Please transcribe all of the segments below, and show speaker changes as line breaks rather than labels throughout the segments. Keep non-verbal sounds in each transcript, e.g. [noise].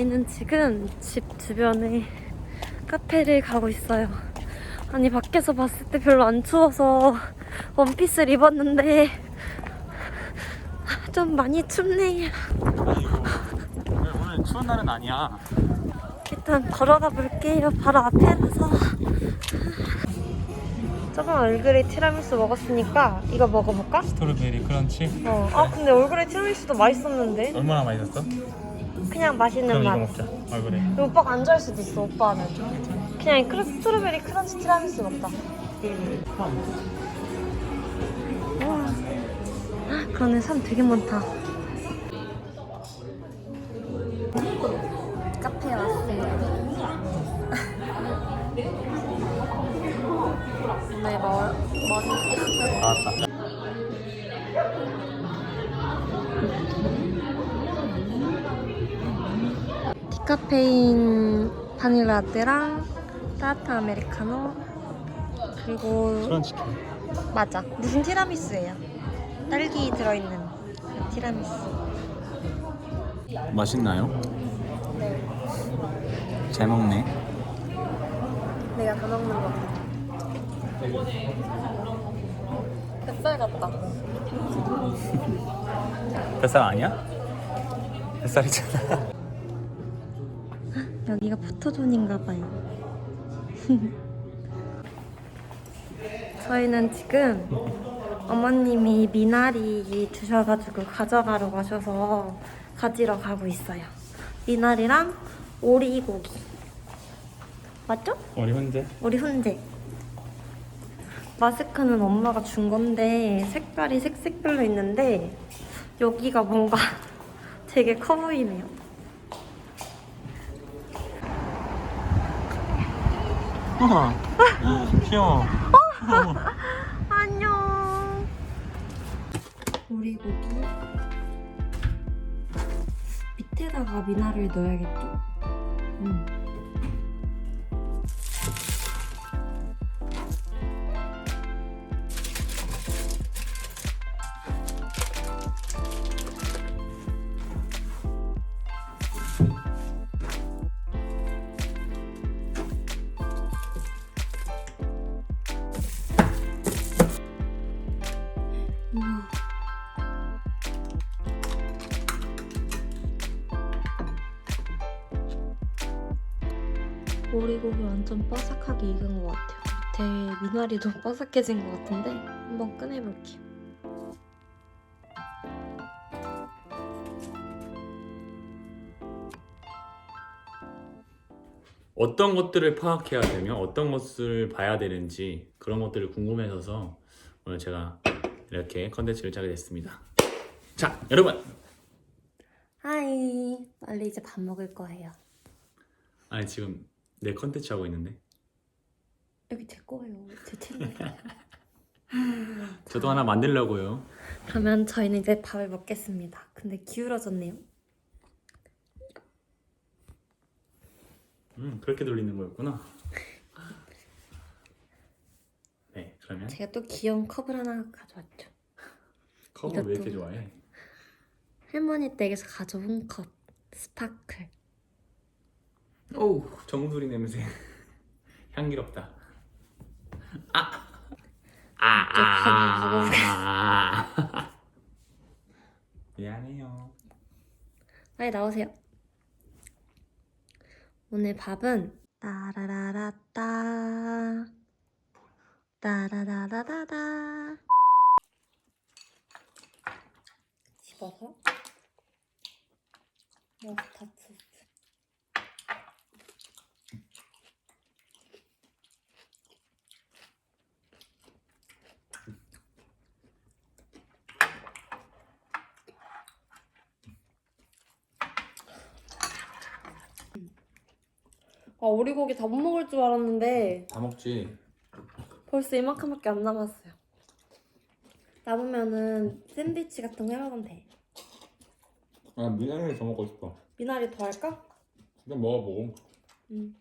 저희는 지금 집 주변에 카페를 가고 있어요. 아니 밖에서 봤을 때 별로 안 추워서 원피스를 입었는데 좀 많이 춥네요.
아이고 오늘 추운 날은 아니야
일단 걸어가 볼게요. 바로 앞에라서. 저번 얼그레이 티라미수 먹었으니까 이거 먹어볼까?
스트로베리 크런치
어. 아 근데 얼그레이 티라미수도 맛있었는데
얼마나 맛있었어?
그냥 맛있는
그럼 이거
맛.
먹자 얼굴에
근데 오빠가 안 좋아할 수도 있어. 오빠는 그냥 이 크로 스트로베리 크런치 티라미수 먹자. 우와. 헉, 그러네 사람 되게 많다. 디카페인 바닐라 라떼랑 따뜻한 아메리카노 그리고
케이크.
맞아. 무슨 티라미수예요? 딸기 들어있는 그 티라미수.
맛있나요? 잘 먹네.
내가 다 먹는 거 뱃살 같다.
뱃살 아니야? 뱃살이잖아
여기가 포토존인가 봐요 [laughs] 저희는 지금 어머님이 미나리 주셔가지고 가져가러 가셔서 가지러 가고 있어요 미나리랑 오리고기 맞죠?
우리 혼자
우리 훈제. 마스크는 엄마가 준 건데 색깔이 색색별로 있는데 여기가 뭔가 [laughs] 되게 커 보이네요.
귀여워 [laughs]
안녕. 오리고기. 밑에다가 미나리를 넣어야겠죠? 음. 오리고기 완전 바삭하게 익은 것 같아요. 밑에 미나리도 바삭해진 [laughs] 것 같은데 한번 꺼내볼게요.
어떤 것들을 파악해야 되며 어떤 것을 봐야 되는지 그런 것들을 궁금해서 오늘 제가 이렇게 컨텐츠를 짜게 됐습니다. 자, 여러분.
하이. 빨리 이제 밥 먹을 거예요.
아니 지금 내 컨텐츠 하고 있는데
여기 제 거예요. 제 채널. [laughs]
저도 하나 만들려고요.
그러면 저희는 이제 밥을 먹겠습니다. 근데 기울어졌네요.
음, 그렇게 돌리는 거였구나. 네, 그러면
제가 또 귀여운 컵을 하나 가져왔죠.
컵을 왜 이렇게
이것도-
좋아해?
할머니 댁에서 가져온 컵. 스파클.
오우, 정수리 냄새. [laughs] 향기롭다. 아, 아,
좀 하나
아, 아. 미안해요.
빨리 나오세요. 오늘 밥은 따라라라따 따라라라라다 집어서 머스타드 아 오리고기 다 못 먹을 줄 알았는데
다 먹지.
벌써 이만큼밖에 안 남았어요. 남으면은 샌드위치 같은 거 해먹으면 돼.
아, 미나리 더 먹고 싶어.
미나리 더 할까?
일단 먹어보고.
응.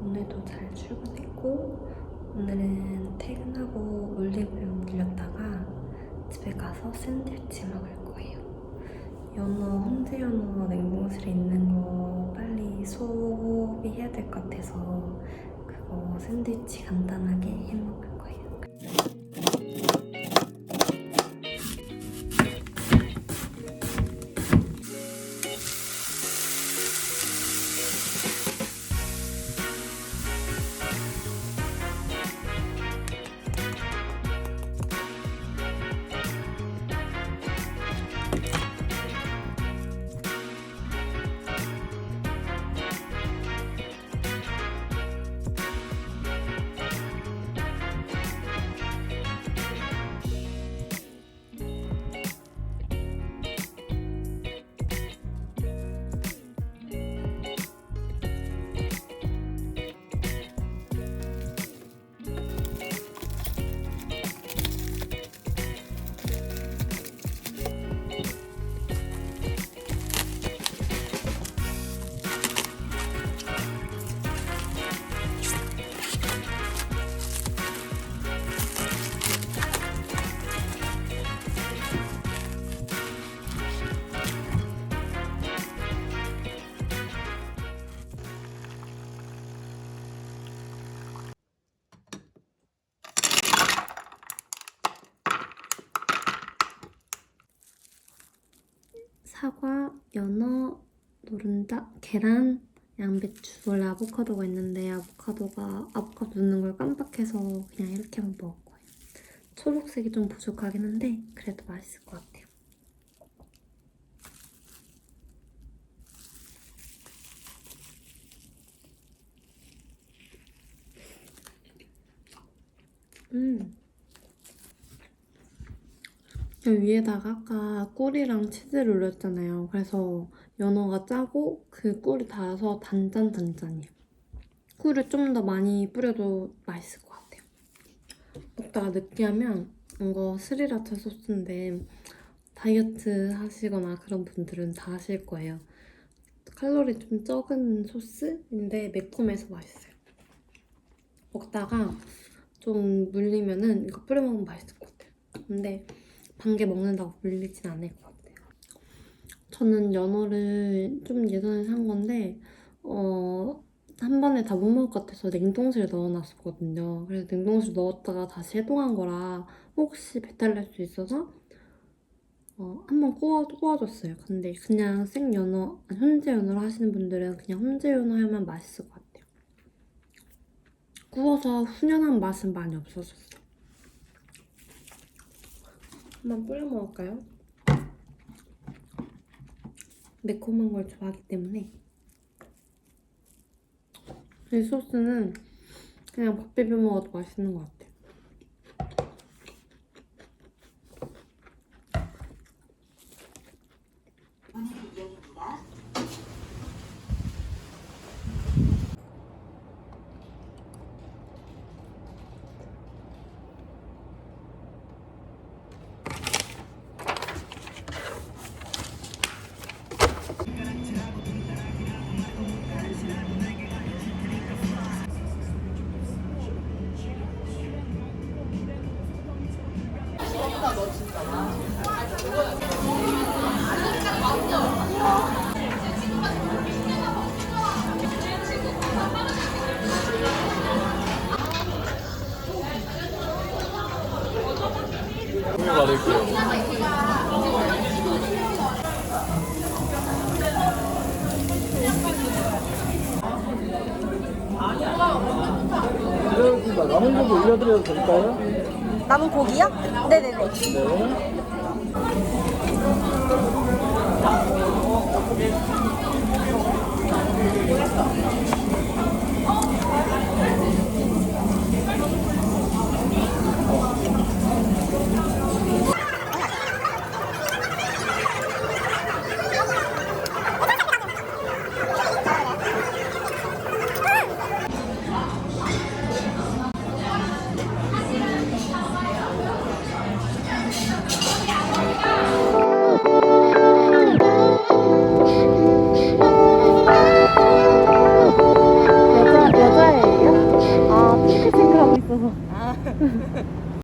오늘도 잘 출근했고 오늘은 퇴근하고 올리브영 들렸다가 집에 가서 샌드위치 먹을 거예요. 연어, 홍제 연어 냉동실에 있는 거 빨리 소비해야 될 것 같아서 그거 샌드위치 간단하게 해 먹을 사과, 연어, 노른자, 계란, 양배추. 원래 아보카도가 있는데 아보카도가 아보카도 넣는 걸 깜빡해서 그냥 이렇게만 거예요. 초록색이 좀 부족하긴 한데 그래도 맛있을 것 같아요. 음. 여기 위에다가 아까 꿀이랑 치즈를 올렸잖아요. 그래서 연어가 짜고 그 꿀이 닿아서 단짠단짠이에요. 꿀을 좀 더 많이 뿌려도 맛있을 것 같아요. 먹다가 느끼하면 이거 스리라차 소스인데 다이어트 하시거나 그런 분들은 다 아실 거예요. 칼로리 좀 적은 소스인데 매콤해서 맛있어요. 먹다가 좀 물리면은 이거 뿌려 먹으면 맛있을 것 같아요. 근데 반개 먹는다고 물리진 않을 것 같아요. 저는 연어를 좀 예전에 산 건데 어, 한 번에 다 못 먹을 것 같아서 냉동실에 넣어놨었거든요. 그래서 냉동실 넣었다가 다시 해동한 거라 혹시 배탈 날 수 있어서 어, 한번 구워, 구워줬어요. 근데 그냥 생 연어, 훈제 연어로 하시는 분들은 그냥 훈제 연어 하면 맛있을 것 같아요. 구워서 훈연한 맛은 많이 없어졌어요. 한번 뿌려 먹을까요? 매콤한 걸 좋아하기 때문에 이 소스는 그냥 밥 비벼 먹어도 맛있는 것 같아요.
받을게요.
남은 고기 올려드려도 될까요?
남은 고기요? 네네네.
네.